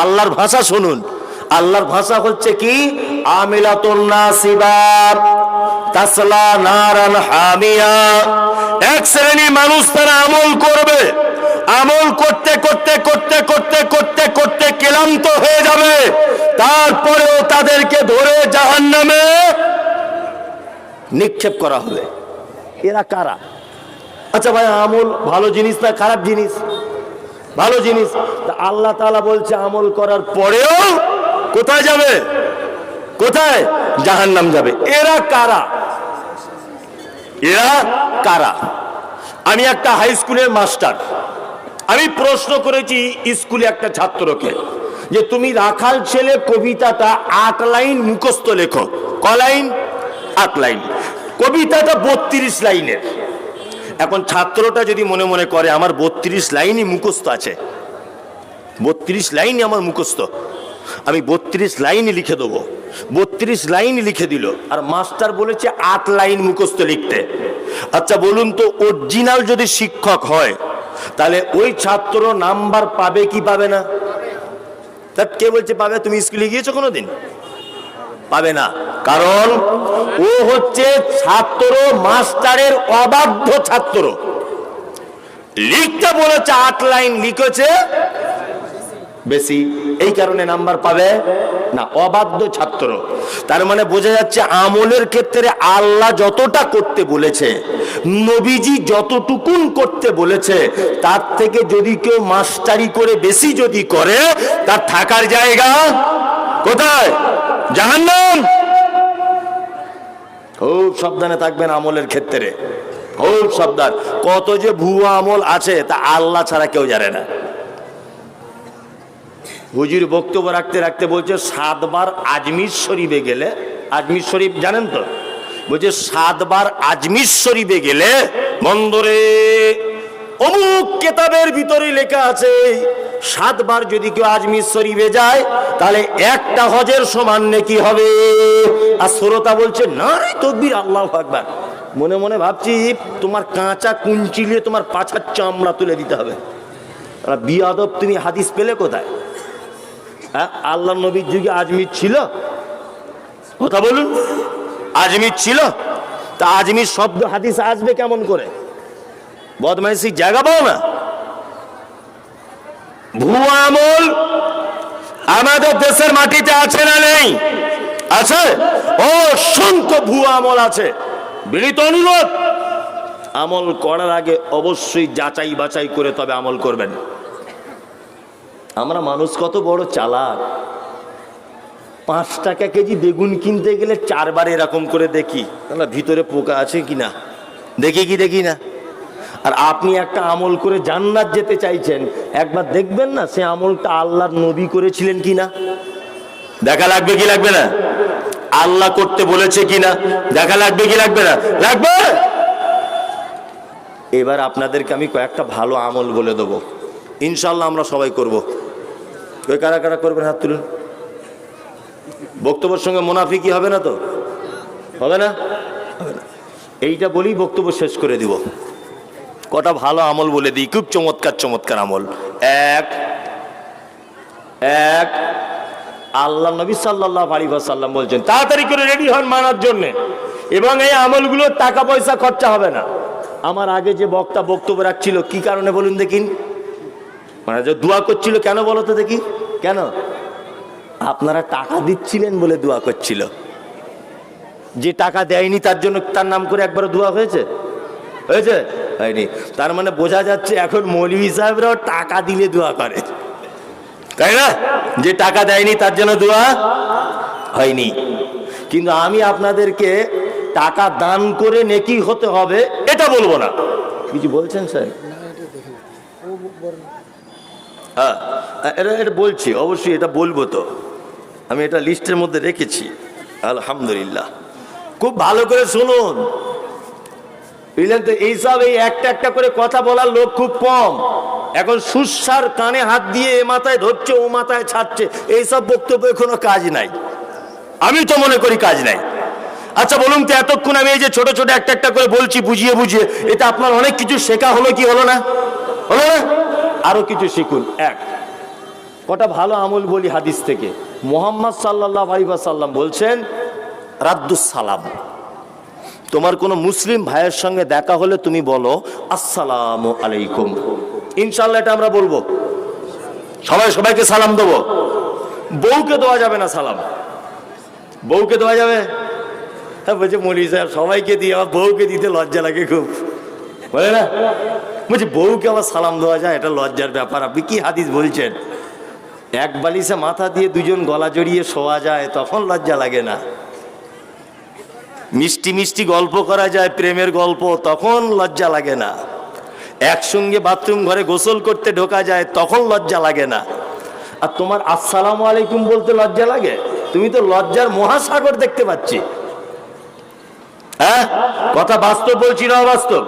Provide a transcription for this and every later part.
আল্লাহর ভাষা শুনুন। আল্লাহর ভাষা হচ্ছে কি? এক মানুষ তারা আমল করবে। আমল করতে করতে করতে করতে করতে করতে ক্লান্ত হয়ে যাবে। তারপরেও তাদেরকে ধরে জাহান্নামে নিক্ষেপ করা হবে। এরা কারা? আচ্ছা ভাই, আমল ভালো জিনিস না খারাপ জিনিস? ভালো জিনিস। তা আল্লাহ তাআলা বলছে, আমল করার পরেও কোথায় যাবে? কোথায়? জাহান্নাম যাবে। এরা কারা? এরা কারা? আমি একটা হাই স্কুলের মাস্টার আমি প্রশ্ন করেছি স্কুলে একটা ছাত্রকে যে, তুমি রাখাল ছেলে কবিতাটা আট লাইন মুখস্থ লেখো। ক লাইন? আট লাইন। কবিতাটা বত্রিশ লাইনের। এখন ছাত্রটা যদি মনে মনে করে, আমার বত্রিশ লাইনই মুখস্থ আছে। বত্রিশ লাইনই আমার মুখস্থ। আমি বত্রিশ লাইনই লিখে দেবো। বত্রিশ লাইন লিখে দিল। আর মাস্টার বলেছে, আট লাইন মুখস্থ লিখতে। আচ্ছা বলুন তো, অরিজিনাল যদি শিক্ষক হয়, তাহলে ওই ছাত্র নাম্বার পাবে কি পাবে না? তা কে বলছে, পাবে? তুমি স্কুলে গিয়েছো কোনোদিন? পাবে না। কারণ ও হচ্ছে ছাত্র, মাস্টারের অবাধ্য ছাত্র। লিখতে বলেছে, আট লাইন লিখেছে। বেশি, এই কারণে নাম্বার পাবে না, অবাধ্য ছাত্র। তার মানে বোঝা যাচ্ছে, আমলের ক্ষেত্রে আল্লাহ যতটা করতে বলেছে, নবীজি যতটুকুন করতে বলেছে, তার থেকে যদি কেউ মাস্টারি করে, বেশি যদি করে, তার থাকার জায়গা কোথায়? জাহান্নাম। খুব সাবধানে থাকবেন আমলের ক্ষেত্রে। খুব সাবধান। কত যে ভুয়া আমল আছে, তা আল্লাহ ছাড়া কেউ জানে না। হুজুর বক্তব্য রাখতে রাখতে বলছে, সাতবার আজমির শরীফে গেলে, আজমির শরীফ জানেন তো? বলছে, সাতবার আজমির শরীফে গেলে বন্দরে অমুক কেতাবের ভিতরে লেখা আছে সাতবার যদি কেউ আজমির শরীফে যায়, তাহলে একটা হজের সমান নাকি হবে। আর শ্রোতা বলছে, না রে তকবির, আল্লাহ আকবার। মনে মনে ভাবছি, তোমার কাঁচা কুঞ্চিলিয়ে তোমার পাছার চামড়া তুলে দিতে হবে। বিয়াদব, তুমি হাদিস পেলে কোথায়? হ্যাঁ আল্লাহ নবীর যুগে আজমির ছিল? কথা বলুন। আজমির ছিল? তা আজমির শব্দ হাদিস আসবে কেমন করে? বদমাইশি জায়গা পাও না? ভুয়া আমল আমাদের দেশের মাটিতে আছে না নেই? আছে? অসংখ্য ভুয়া আমল আছে। বিনীত অনুরোধ, আমল করার আগে অবশ্যই যাচাই বাছাই করে তবে আমল করবেন। আমরা মানুষ কত বড় চালাক। পাঁচ টাকা কেজি বেগুন কিনতে গেলে চারবার এরকম করে দেখি। তাহলে ভিতরে পোকা আছে কি না দেখি কি, দেখি না। আর আপনি একটা আমল করে জান্নাত যেতে চাইছেন, একবার দেখবেন না সে আমলটা আল্লাহর নবী করেছিলেন কি না দেখা লাগবে কি লাগবে না? আল্লাহ করতে বলেছে কি না দেখা লাগবে কি লাগবে না? লাগবে! এবার আপনাদেরকে আমি কয়েকটা ভালো আমল বলে দেবো। ইনশাল্লাহ আমরা সবাই করব। ওই কারা কারা করবেন হাত তুলুন? বক্তব্যের সঙ্গে মুনাফিকি হবে না তো? হবে না? হবে না। এইটা বলেই বক্তব্য শেষ করে দিব। কটা ভালো আমল বলে দিই? খুব চমৎকার চমৎকার আমল। এক এক, আল্লাহ নবী সাল্লাহ আলী সাল্লাম বলছেন, তাড়াতাড়ি করে রেডি হন মানার জন্যে। এবং এই আমলগুলো টাকা পয়সা খরচা হবে না। আমার আগে যে বক্তা বক্তব্য রাখছিল, কি কারণে বলুন দেখিন মানে যে দোয়া করছিল, কেন বলো তো দেখি? কেন? আপনারা টাকা দিচ্ছিলেন বলে দোয়া করছিল। যে টাকা দেয়নি তার জন্য তার নাম করে একবার দোয়া হয়েছে? হয়েছে? হয়নি। তার মানে বোঝা যাচ্ছে এখন মৌলভী সাহেবরাও টাকা দিলে দোয়া করে। তাই না? যে টাকা দেয়নি, তার জন্য দোয়া হয়নি। কিন্তু আমি আপনাদেরকে টাকা দান করে নেকি হতে হবে, এটা বলব না। কিছু বলছেন, স্যার? হ্যাঁ এটা এটা বলছি, অবশ্যই এটা বলব তো। আমি এটা লিস্টের মধ্যে রেখেছি। আলহামদুলিল্লাহ। খুব ভালো করে শুনুন। বুঝলেন তো এইসব এই একটা একটা করে কথা বলার লোক খুব কম। এখন সুস্বার কানে হাত দিয়ে এ মাথায় ধরছে, ও মাথায় ছাড়ছে, এইসব বক্তব্যে কোনো কাজ নাই। আমি তো মনে করি কাজ নাই। আচ্ছা বলুন তো এতক্ষণ আমি এই যে ছোট ছোট একটা একটা করে বলছি, বুঝিয়ে বুঝিয়ে, এটা আপনার অনেক কিছু শেখা হলো কি হলো না? হলো না? আরও কিছু শিখুন। এক, কটা ভালো আমল বলি হাদিস থেকে। মোহাম্মদ সাল্লাহ আলিবা সাল্লাম বলছেন, রাদ্দুস সালাম। তোমার কোনো মুসলিম ভাইয়ের সঙ্গে দেখা হলে তুমি বলো, আসসালামু আলাইকুম। ইনশাল্লাহ এটা আমরা বলব। সবাই সবাইকে সালাম দেবো। বউকে দেওয়া যাবে না সালাম। বউকে দেওয়া যাবে? হ্যাঁ বলছে, মলি সাহেব, সবাইকে দিয়ে আমার বউকে দিতে লজ্জা লাগে খুব। বলে না? বলছি, বউকে আবার সালাম দেওয়া যায়? এটা লজ্জার ব্যাপার। আপনি কি হাদিস বলছেন? এক বালিশে মাথা দিয়ে দুজন গলা জড়িয়ে শোয়া যায়, তখন লজ্জা লাগে না। মিষ্টি মিষ্টি গল্প করা যায়, প্রেমের গল্প, তখন লজ্জা লাগে না। একসঙ্গে বাথরুম ঘরে গোসল করতে ঢোকা যায়, তখন লজ্জা লাগে না। আর তোমার আসসালামু আলাইকুম বলতে লজ্জা লাগে? তুমি তো লজ্জার মহাসাগর দেখতে পাচ্ছি। হ্যাঁ? কথা বাস্তব বলছি না অবাস্তব?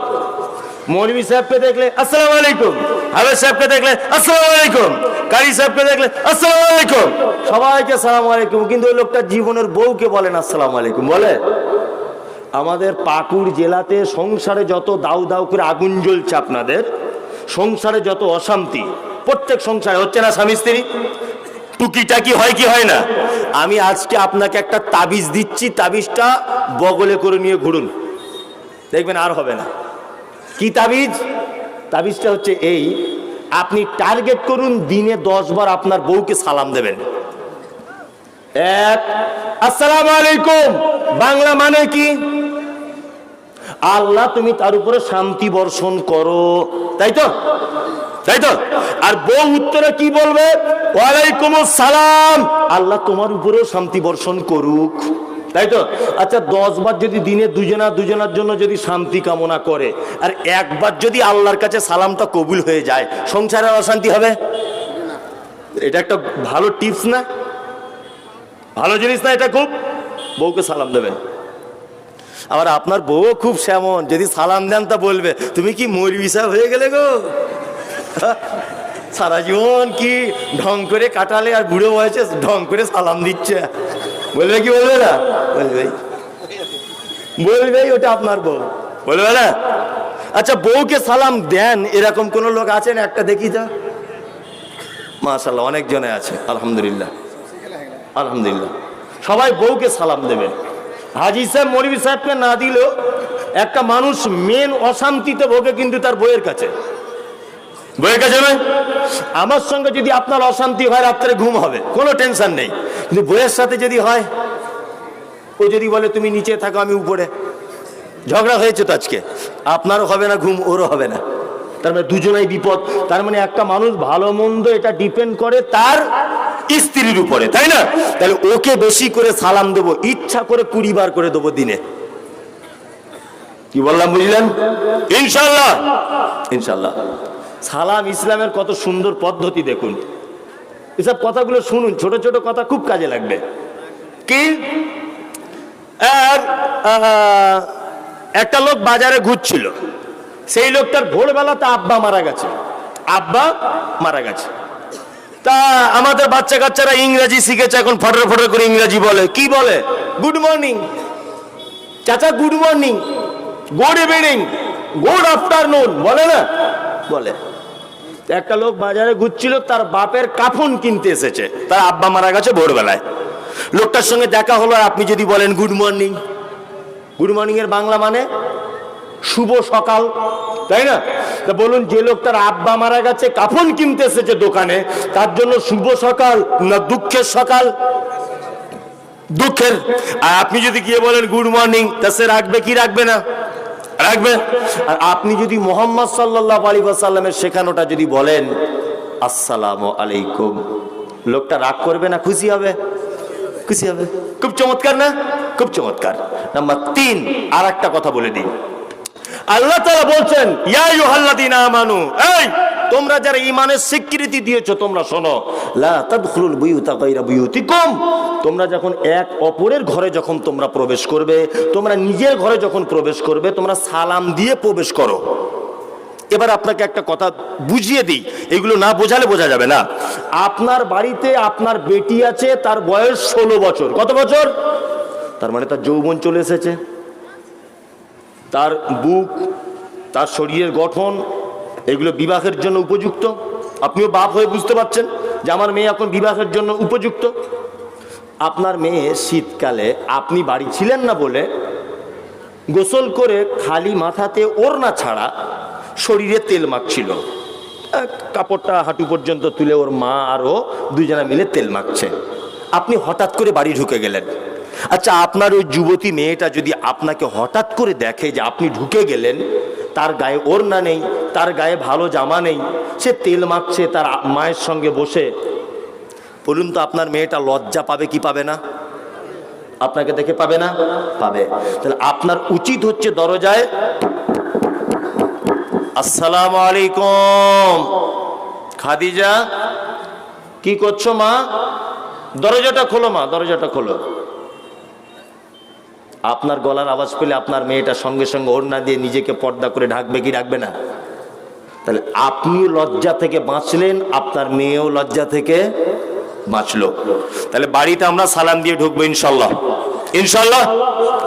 মৌলভী সাহেবকে দেখলে, আসসালাম আলাইকুম। হাবেজ সাহেবকে দেখলে, আসসালামু আলাইকুম। কারি সাহেবকে দেখলে, আসসালামু আলাইকুম। সবাইকে আসসালামু আলাইকুম, কিন্তু ওই লোকটা জীবনের বউকে বলেন আসসালামু আলাইকুম। বলে? আমাদের পাকুড় জেলাতে সংসারে যত দাউ দাউ করে আগুন জ্বলছে আপনাদের, সংসারে যত অশান্তি, প্রত্যেক সংসারে হচ্ছে না স্বামী স্ত্রী? টুকিটাকি হয় কি হয় না? আমি আজকে আপনাকে একটা তাবিজ দিচ্ছি, তাবিজটা বগলে করে নিয়ে ঘুরুন। দেখবেন আর হবে না। কি তাবিজ? তাবিজটা হচ্ছে এই, আপনি টার্গেট করুন দিনে দশ বার আপনার বউকে সালাম দেবেন। এক, আসসালামু আলাইকুম, বাংলা মানে কি? আল্লাহ তুমি তার উপরে শান্তি বর্ষণ করো। তাই তো? তাই তো? আর বউ উত্তরে কি বলবে? ওয়ালাইকুম সালাম আল্লাহ তোমার উপরেও শান্তি বর্ষণ করুক। তাই তো? আচ্ছা দশ বার যদি দিনে দুজনা দুজনার জন্য যদি শান্তি কামনা করে, আর একবার যদি আল্লাহর কাছে সালামটা কবুল হয়ে যায়, সংসারে অশান্তি হবে? এটা একটা ভালো টিপস না? ভালো জিনিস না এটা খুব? বউকে সালাম দেবেন। আবার আপনার বউও খুব সেমন যদি সালাম দেন তা বলবে। তুমি কি সাহেব হয়ে গেলে গো? সারা জীবন কি ঢং করে কাটালে আর বুড়ো বয়সে ঢং করে সালাম দিচ্ছে? বলবে কি বলবে না? বলবে। বলবে ওটা আপনার বউ। বলবে না? আচ্ছা বউকে সালাম দেন, এরকম কোন লোক আছেন? একটা দেখি তো। মাশাল্লাহ অনেক জনে আছে, আলহামদুলিল্লাহ। আলহামদুলিল্লাহ। সবাই বউকে সালাম দেবেন হাজি সাহেব মরিবি সাহেবকে না দিলেও একটা মানুষ মেন অশান্তিতে ভোগে কিন্তু তার বইয়ের কাছে। বইয়ের কাছে নয় আমার সঙ্গে যদি আপনার অশান্তি হয় রাত্রে ঘুম হবে। কোনো টেনশন নেই। কিন্তু বইয়ের সাথে যদি হয় ও যদি বলে তুমি নিচে থাকো আমি উপরে। ঝগড়া হয়েছে তো আজকে। আপনারও হবে না ঘুম ওরও হবে না। তার মানে দুজনাই বিপদ। তার মানে একটা মানুষ ভালো মন্দ এটা ডিপেন্ড করে তার স্ত্রীর উপরে, তাই না? তাহলে ওকে বেশি করে সালাম দেবো, ইচ্ছা করে কুড়ি বার করে দেবো দিনে। কি বললাম, বুঝলেন? ইনশাল্লাহ ইনশাল্লাহ সালাম ইসলামের কত সুন্দর পদ্ধতি দেখুন। এসব কথাগুলো শুনুন, ছোট ছোট কথা খুব কাজে লাগবে। কি? আর একটা লোক বাজারে ঘুরছিল। সেই লোকটার ভোরবেলাতে আব্বা মারা গেছে। আব্বা মারা গেছে। তা আমাদের বাচ্চা কাচ্চারা ইংরেজি শিখেছে এখন ফটর ফটর করে ইংরেজি বলে। কি বলে? গুড মর্নিং চাচা good morning good evening good afternoon বলে না? বলে। একটা লোক বাজারে ঘুরছিল, তার বাপের কাফন কিনতে এসেছে। তার আব্বা মারা গেছে ভোরবেলায়। লোকটার সঙ্গে দেখা হলো আপনি যদি বলেন গুড মর্নিং গুড মর্নিং এর বাংলা মানে? শুভ সকাল, তাই না? তা বলুন, যে লোকটার আব্বা মারা গেছে, কাফন কিনতে এসেছে দোকানে, তার জন্য শুভ সকাল না দুঃখের সকাল? দুঃখের। আর আপনি যদি গিয়ে বলেন গুড মর্নিং তা সে রাখবে কি রাখবে না? রাখবে? আর আপনি যদি মোহাম্মদ সাল্লাহ আলী সাল্লামের শেখানোটা যদি বলেন, আসসালাম আলাইকুম, লোকটা রাগ করবে না, খুশি হবে? খুশি হবে। খুব চমৎকার না? খুব চমৎকার। নাম্বার তিন আর একটা কথা বলে দিই। আল্লাহ তাআলা বলছেন আমানু এই, তোমরা যারা ইমানের স্বীকৃতি দিয়েছ, তোমরা শোনো বুয়ুতিকুম তোমরা যখন এক অপরের ঘরে যখন তোমরা প্রবেশ করবে, তোমরা নিজের ঘরে যখন প্রবেশ করবে, তোমরা সালাম দিয়ে প্রবেশ করো। এবার আপনাকে একটা কথা বুঝিয়ে দিই, এগুলো না বোঝালে বোঝা যাবে না। আপনার বাড়িতে আপনার বেটি আছে, তার বয়স ষোলো বছর। কত বছর? তার মানে তার যৌবন চলে এসেছে। তার বুক, তার শরীরের গঠন, এগুলো বিবাহের জন্য উপযুক্ত। আপনিও বাপ হয়ে বুঝতে পারছেন যে আমার মেয়ে এখন বিবাহের জন্য উপযুক্ত। আপনার মেয়ে শীতকালে আপনি বাড়ি ছিলেন না বলে গোসল করে খালি মাথাতে ওড়না ছাড়া শরীরে তেল মাখছিল। কাপড়টা হাঁটু পর্যন্ত তুলে ওর মা আরও দুজনা মিলে তেল মাখছে। আপনি হঠাৎ করে বাড়ি ঢুকে গেলেন। আচ্ছা আপনার ওই যুবতী মেয়েটা যদি আপনাকে হঠাৎ করে দেখে যে আপনি ঢুকে গেলেন, তার গায়ে ওড়না নেই, তার গায়ে ভালো জামা নেই, সে তেল মাখছে তার মায়ের সঙ্গে বসে, বলুন তো আপনার মেয়েটা লজ্জা পাবে কি পাবে না? আপনাকে দেখে পাবে না? পাবে। তাহলে আপনার উচিত হচ্ছে দরজায়, আসসালাম আলাইকুম। খাদিজা, কি করছ মা? দরজাটা খোলো মা, দরজাটা খোলো। আপনার গলার আওয়াজ পেলে আপনার মেয়েটা সঙ্গে সঙ্গে ওড়না দিয়ে নিজেকে পর্দা করে ঢাকবে কি রাখবে না? তাহলে আপনিও লজ্জা থেকে বাঁচলেন, আপনার মেয়েও লজ্জা থেকে বাঁচলো। তাহলে বাড়িতে আমরা সালাম দিয়ে ঢুকবো ইনশাল্লাহ। ইনশাল্লাহ?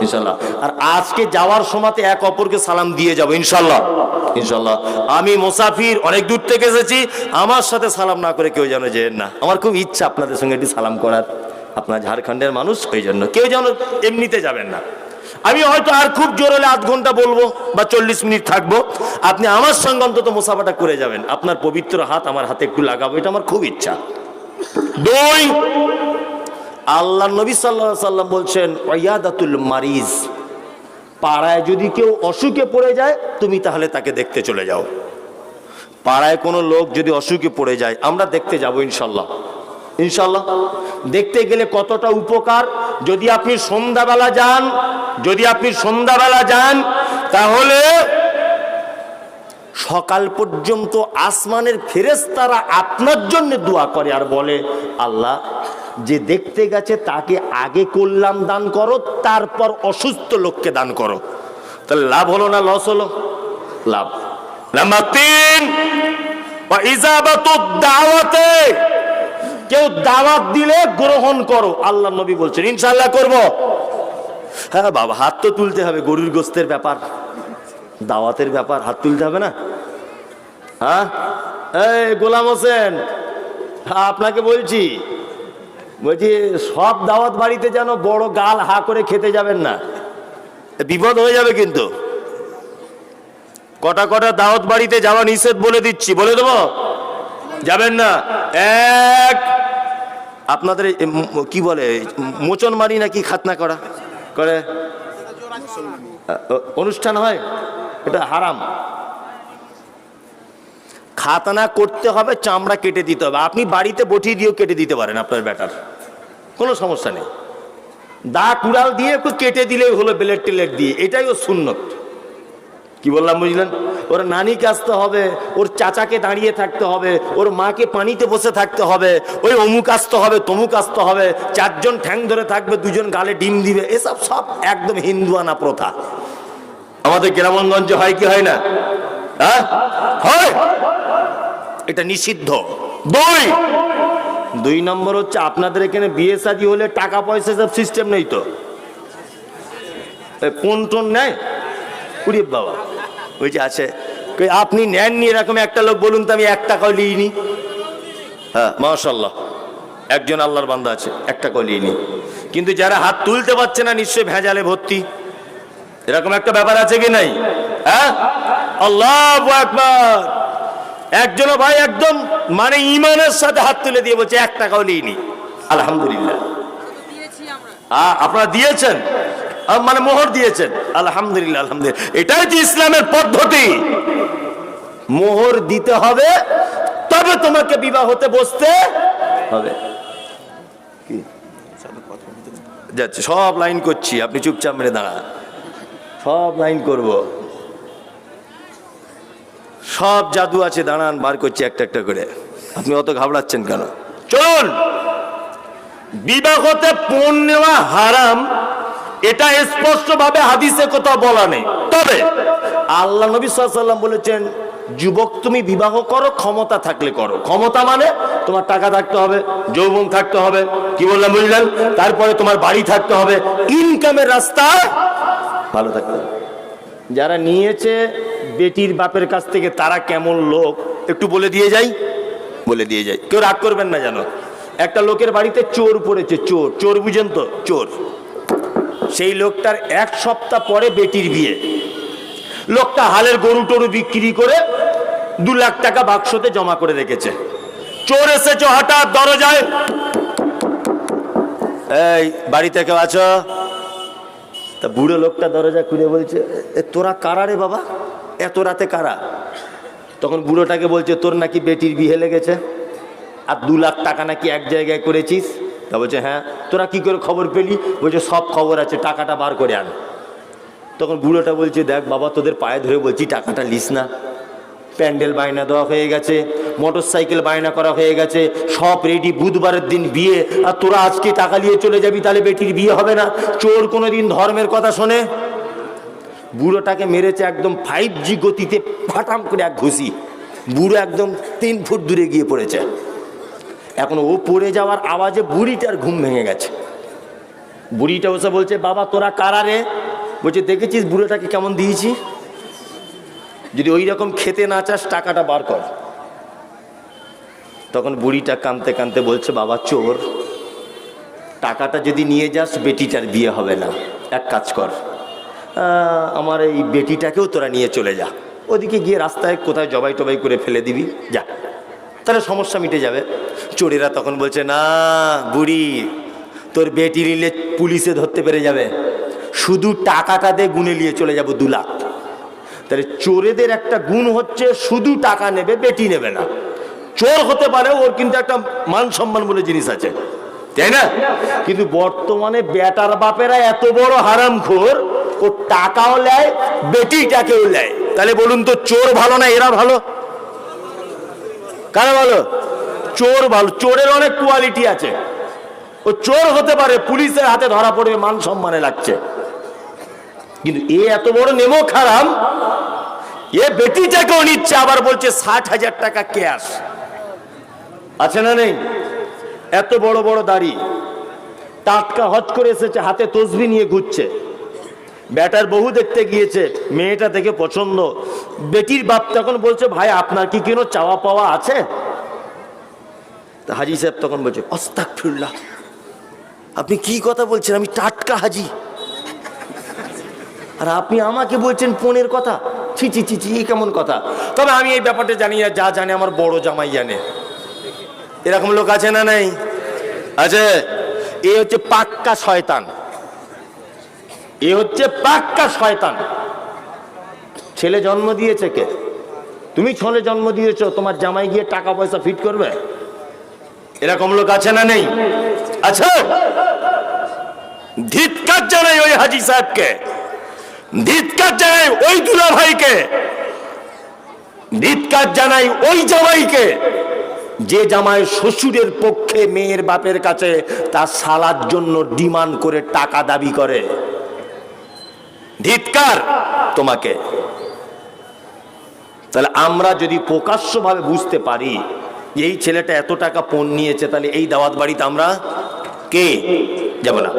ইনশাল্লাহ। আর আজকে যাওয়ার সময়তে এক অপরকে সালাম দিয়ে যাব ইনশাল্লাহ। ইনশাল্লাহ। আমি মুসাফির, অনেক দূর থেকে এসেছি, আমার সাথে সালাম না করে কেউ যেন যেন না। আমার খুব ইচ্ছা আপনাদের সঙ্গে একটু সালাম করার। আপনার ঝাড়খণ্ডের মানুষ ওই জন্য কেউ যেন এমনিতে যাবেন না। আমি হয়তো আর খুব জোর হলে আধ ঘণ্টা বলব বা চল্লিশ মিনিট থাকব। আপনি আমার সঙ্গে অন্তত মুসাফাটা করে যাবেন। আপনার পবিত্র হাত আমার হাতে একটু লাগাবো, এটা আমার খুব ইচ্ছা। দুই, আল্লাহ নবী সাল্লাহ সাল্লাম বলছেন ওয়াদাতুল মারিজ, পাড়ায় যদি কেউ অসুখে পড়ে যায়, তুমি তাহলে তাকে দেখতে চলে যাও। পাড়ায় কোনো লোক যদি অসুখে পড়ে যায়, আমরা দেখতে যাব ইনশাল্লাহ। ইনশাল্লাহ। দেখতে গেলে কতটা উপকার? যদি আপনি সন্ধ্যাবেলা যান, যদি আপনি সন্ধ্যাবেলা যান, তাহলে সকাল পর্যন্ত আসমানের ফেরেশতারা আপনার জন্য দোয়া করে আর বলে, আল্লাহ, যে দেখতে গেছে তাকে আগে করলাম দান করো, তারপর অসুস্থ লোককে দান করো। তাহলে লাভ হলো না লস হলো? লাভ। নাম্বার তিন বা ইজাবাতুদ দাওয়াতে কেউ দাওয়াত দিলে গ্রহণ করো। আল্লাহ নবী বলছেন ইনশাল্লাহ করব। হ্যাঁ বাবা, হাত তো তুলতে হবে, গরুর গোস্তের ব্যাপার। দাওয়াতের ব্যাপার, হাত তুলতে হবে না? হ্যাঁ? এই গোলাম হোসেন, আপনাকে বলছি বলছি, সব দাওয়াত বাড়িতে যেন বড় গাল হা করে খেতে যাবেন না। বিপদ হয়ে যাবে কিন্তু। কটা কটা দাওয়াত বাড়িতে যাওয়া নিষেধ বলে দিচ্ছি, বলে দেবো? যাবেন না? এক আপনাদের কি বলে মোচন মারি নাকি খাতনা করা? করে? অনুষ্ঠান হয়? এটা হারাম। খাতনা করতে হবে, চামড়া কেটে দিতে হবে। আপনি বাড়িতে বটি দিয়েও কেটে দিতে পারেন আপনার ব্যাটার। কোনো সমস্যা নেই। দা কুড়াল দিয়ে একটু কেটে দিলেই হলো ব্লেড টেলেট দিয়ে। এটাই ও সুন্নত। কি বললাম বুঝলেন? ওর নানিকে আসতে হবে, ওর চাচাকে দাঁড়িয়ে থাকতে হবে, ওর মাকে পানিতে বসে থাকতে হবে, ওই অমুক আসতে হবে, তমুক আসতে হবে, চারজন ঠ্যাং ধরে থাকবে, দুজন গালে ডিম দিবে, এসব সব একদম হিন্দুয়ানা প্রথা। আমাদের গ্রামগঞ্জে হয় কি হয় না? হ্যাঁ? এটা নিষিদ্ধ। দুই দুই নম্বর হচ্ছে, আপনাদের এখানে বিয়ে শাদী হলে টাকা পয়সা সব সিস্টেম নেই তো? কোন টোন নেয়? উরি বাবা। ওই যে আছে। আপনি নেননি এরকম একটা লোক বলুন তো আমি এক টাকাও লিইনি। হ্যাঁ মাশাল্লাহ একজন আল্লাহর বান্দা আছে এক টাকাও লিইনি। কিন্তু যারা হাত তুলতে পারছে না নিশ্চয়ই ভেজালে ভর্তি। এরকম একটা ব্যাপার আছে কি নাই? হ্যাঁ? আল্লাহ একবার একজন ভাই একদম মানে ইমানের সাথে হাত তুলে দিয়ে বলছে এক টাকাও লিইনি। আলহামদুলিল্লাহ। আপনারা দিয়েছেন? মানে মোহর দিয়েছেন। আলহামদুলিল্লাহ আলহামদুলিল্লাহ। এটাই যে ইসলামের পদ্ধতি। মোহর দিতে হবে, তবে তোমাকে বিবাহ হতে বসতে হবে। যাচ্ছে, সব লাইন করছি, আপনি চুপচাপ মেরে দাঁড়া সব লাইন করব। সব জাদু আছে, দাঁড়ান, বার করছি একটা একটা করে। আপনি অত ঘাবড়াচ্ছেন কেন? চলুন। বিবাহতে পণ নেওয়া হারাম। এটা স্পষ্টভাবে হাদিসে কোথাও বলা নেই। তবে আল্লাহ নবী সাল্লাম বলেছেন, যুবক, তুমি বিবাহ করো, ক্ষমতা থাকলে করো। ক্ষমতা মানে তোমার টাকা থাকতে হবে, যৌবন থাকতে হবে, কি বললাম বুঝলেন? তারপরে তোমার বাড়ি থাকতে হবে, ইনকামের রাস্তা ভালো থাকতে হবে। যারা নিয়েছে বেটির বাপের কাছ থেকে, তারা কেমন লোক? একটু বলে দিয়ে যাই, বলে দিয়ে যাই। কেউ রাগ করবেন না জানো একটা লোকের বাড়িতে চোর পড়েছে, চোর। চোর বুঝেন তো? চোর। সেই লোকটার এক সপ্তাহ পরে বেটির বিয়ে। লোকটা হালের গরু টরু বিক্রি করে দু লাখ টাকা বাক্সতে জমা করে রেখেছে। চোর এসেছে হঠাৎ দরজায়। এই বাড়িতে কেউ আছো? তা বুড়ো লোকটা দরজা খুলে বলছে "এ, তোরা কারা রে বাবা? এত রাতে কারা? তখন বুড়োটাকে বলছে তোর নাকি বেটির বিয়ে লেগেছে? আর দু লাখ টাকা নাকি এক জায়গায় করেছিস? তা বলছে হ্যাঁ তোরা কি করে খবর পেলি? বলছে, সব খবর আছে, টাকাটা বার করে আন। তখন বুড়োটা বলছে, দেখ বাবা, তোদের পায়ে ধরে বলছি, টাকাটা লিস না। প্যান্ডেল বায়না দেওয়া হয়ে গেছে মোটর সাইকেল বায়না করা হয়ে গেছে, সব রেডি বুধবারের দিন বিয়ে। আর তোরা আজকে টাকা নিয়ে চলে যাবি, তাহলে বেটির বিয়ে হবে না। চোর কোনো দিন ধর্মের কথা শোনে? বুড়োটাকে মেরেছে একদম ফাইভ জি গতিতে ফাটাম করে এক ঘুষি। বুড়ো একদম তিন ফুট দূরে গিয়ে পড়েছে। এখন ও পড়ে যাওয়ার আওয়াজে বুড়িটার ঘুম ভেঙে গেছে। বুড়িটা বসে বলছে, বাবা, তোরা কারা রে? বলছে, দেখেছিস বুড়োটাকে কেমন দিয়েছি? যদি ওই রকম খেতে না চাস, টাকাটা বার কর। তখন বুড়িটা কানতে কানতে বলছে, বাবা, চোর, টাকাটা যদি নিয়ে যাস, বেটিটার বিয়ে হবে না। এক কাজ কর আমার এই বেটিটাকেও তোরা নিয়ে চলে যা। ওদিকে গিয়ে রাস্তায় কোথায় জবাই টবাই করে ফেলে দিবি। যা, তাহলে সমস্যা মিটে যাবে। চোরেরা তখন বলছে, না বুড়ি, তোর বেটি নিলে পুলিশে ধরতে পেরে যাবে। শুধু টাকাটা দিয়ে গুনে নিয়ে চলে যাব দু লাখ। তাহলে চোরেদের একটা গুণ হচ্ছে, শুধু টাকা নেবে, বেটি নেবে না। চোর হতে পারে, ওর কিন্তু একটা মান সম্মান বলে জিনিস আছে। তাই না? কিন্তু বর্তমানে বেটার বাপেরা এত বড় হারাম খোর ও টাকাও নেয়, বেটিটাকেও নেয়। তাহলে বলুন তো, চোর ভালো না এরা ভালো? কারা ভালো? চোর ভালো, চোরের অনেক কোয়ালিটি আছে। ও চোর হতে পারে, পুলিশের হাতে ধরা পড়বে, মান সম্মানে লাগছে। কিন্তু এ এত বড় নেমো খারাম, এ বেটিটাকেও নিচ্ছে, আবার বলছে ষাট হাজার টাকা ক্যাশ। আছে না নেই? এত বড় বড় দাড়ি। টাটকা হজ করে এসেছে, হাতে তসবি নিয়ে ঘুরছে। ব্যাটার বহু দেখতে গিয়েছে, মেয়েটা দেখে পছন্দ। বেটির বাপ তখন বলছে, ভাই, আপনার কি কোনো চাওয়া পাওয়া আছে? তা হাজি সাহেব তখন বলছে অস্তাক ফিরলা আপনি কি কথা বলছেন? আমি টাটকা হাজি। আর আপনি আমাকে বলছেন পনেরো কথা? ছি ছি ছি ছি কেমন কথা? তবে আমি এই ব্যাপারটা জানি না, যা জানে আমার বড় জামাই জানে। এরকম লোক আছে না নাই? আছে। এ হচ্ছে পাক্কা শয়তান। এ হচ্ছে পাক্কা শয়তান। ছেলে জন্ম দিয়েছে কে? তুমি ছেলে জন্ম দিয়েছ, তোমার জামাই গিয়ে টাকা পয়সা ফিট করবে? এরকম লোক আছে না নেই? আছে? ধিৎকার জানাই ওই হাজি সাহেবকে। ধিৎকার জানাই ওই দুলা ভাইকে ধিৎকার জানাই ওই জামাইকে। যে জামাই শ্বশুরের পক্ষে মেয়ের বাপের কাছে তার সালার জন্য ডিমান্ড করে টাকা দাবি করে। ধিৎকার তোমাকে। তাহলে আমরা যদি প্রকাশ্যভাবে বুঝতে পারি এই ছেলেটা এত টাকা পণ নিয়েছে তাহলে এই দাওয়াত বাড়িতে আমরা কে? যাব না।